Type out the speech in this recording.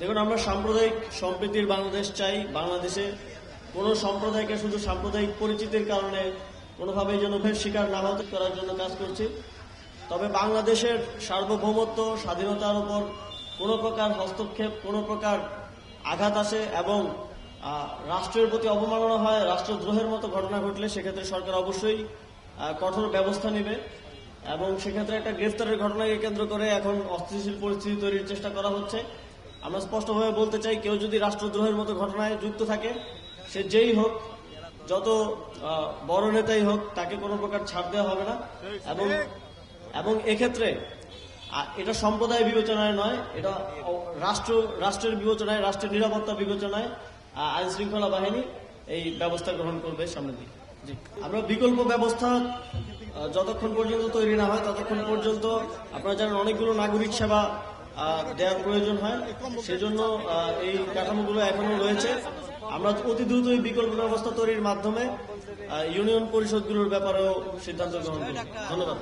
দেখুন, আমরা সাম্প্রদায়িক সম্প্রীতির বাংলাদেশ চাই। বাংলাদেশে কোনো সম্প্রদায়কে শুধু সাম্প্রদায়িক পরিচিতির কারণে কোনোভাবেই যেন ফের শিকার না হতে করার জন্য কাজ করছি। তবে বাংলাদেশের সার্বভৌমত্ব, স্বাধীনতার উপর কোনো প্রকার হস্তক্ষেপ, কোনো প্রকার আঘাত আসে এবং রাষ্ট্রের প্রতি অবমাননা হয়, রাষ্ট্রদ্রোহের মতো ঘটনা ঘটলে সেক্ষেত্রে সরকার অবশ্যই কঠোর ব্যবস্থা নেবে এবং সেক্ষেত্রে একটা গ্রেফতারের ঘটনাকে কেন্দ্র করে এখন অস্থিতিশীল পরিস্থিতি তৈরির চেষ্টা করা হচ্ছে। আমরা স্পষ্টভাবে বলতে চাই, কেউ যদি রাষ্ট্রদ্রোহের মতো ঘটনায় যুক্ত থাকে, সে যেই হোক, যত বড় নেতাই হোক, তাকে কোনো প্রকার ছাড় দেওয়া হবে না। এবং এবং এক্ষেত্রে এটা সম্প্রদায় বিবেচনায় নয়, এটা রাষ্ট্র, রাষ্ট্রের বিবেচনায়, রাষ্ট্রের নিরাপত্তা বিবেচনায় আইন শৃঙ্খলা বাহিনী এই ব্যবস্থা গ্রহণ করবে সামনের দিকে। আমরা বিকল্প ব্যবস্থা যতক্ষণ পর্যন্ত তৈরি না হয়, ততক্ষণ পর্যন্ত আপনারা জানেন অনেকগুলো নাগরিক সেবা দেওয়ার প্রয়োজন হয়। সেজন্য এই কাঠামোগুলো এখনও রয়েছে। আমরা অতি দ্রুত এই বিকল্প ব্যবস্থা তৈরির মাধ্যমে ইউনিয়ন পরিষদগুলোর ব্যাপারেও সিদ্ধান্ত গ্রহণ করি ধন্যবাদ।